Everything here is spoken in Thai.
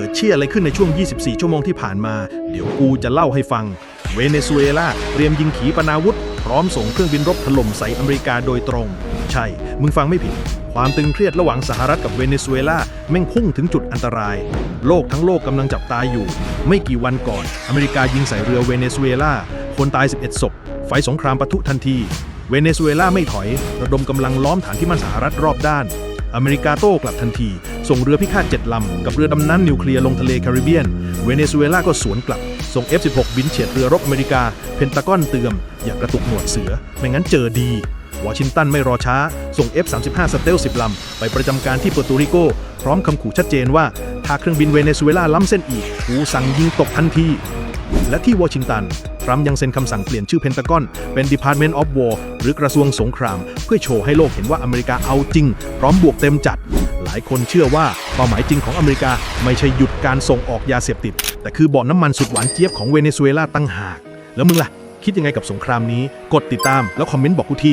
กิดเชี่ยอะไรขึ้นในช่วง 24 ชั่วโมงที่ผ่านมา เดี๋ยวกูจะเล่าให้ฟัง เวเนซุเอลาเตรียมยิงขีปนาวุธ พร้อมส่งเครื่องบินรบถล่มใส่อเมริกาโดยตรง ใช่ มึงฟังไม่ผิด ความตึงเครียดระหว่างสหรัฐกับเวเนซุเอลาแม่งพุ่งถึงจุดอันตราย โลกทั้งโลกกำลังจับตาอยู่ ไม่กี่วันก่อน อเมริกายิงใส่เรือเวเนซุเอลาคนตาย 11 ศพ ไฟสงครามปะทุทันที เวเนซุเอลาไม่ถอย ระดมกำลังล้อมฐานที่มั่นสหรัฐรอบด้าน อเมริกาโต้กลับทันที ส่งเรือพิฆาต7ลำ กับเรือดำน้ำนิวเคลียร์ลงทะเลแคริบเบียน เวเนซุเอลาก็สวนกลับ ส่ง F-16 บินเฉียดเรือรบอเมริกา เพนตากอนเตือนอย่ากระตุกหนวดเสือ ไม่งั้นเจอดีวอชิงตันไม่รอช้า ส่ง F-35 สเตล10 ลำ ไปประจำการที่เปอร์โตริโก พร้อมคำขู่ชัดเจนว่า ถ้าเครื่องบินเวเนซุเอลาล้ำเส้นอีกกูสั่งยิงตกทันที และที่วอชิงตัน ทรัมป์ยังเซ็นคำสั่งเปลี่ยนชื่อเพนตากอน เป็น Department of War หรือกระทรวงสงคราม เพื่อโชว์ให้โลกเห็นว่าอเมริกาเอาจริง พร้อมบวกเต็มจัด ลายคนเชื่อว่าเป้าหมายจริงของอเมริกาไม่ใช่หยุดการส่งออกยาเสพติด แต่คือบ่อน้ำมันสุดหวานเจี๊ยบของเวเนซุเอลาตั้งหาก แล้วมึงล่ะ คิดยังไงกับสงครามนี้ กดติดตามแล้วคอมเมนต์บอกกูที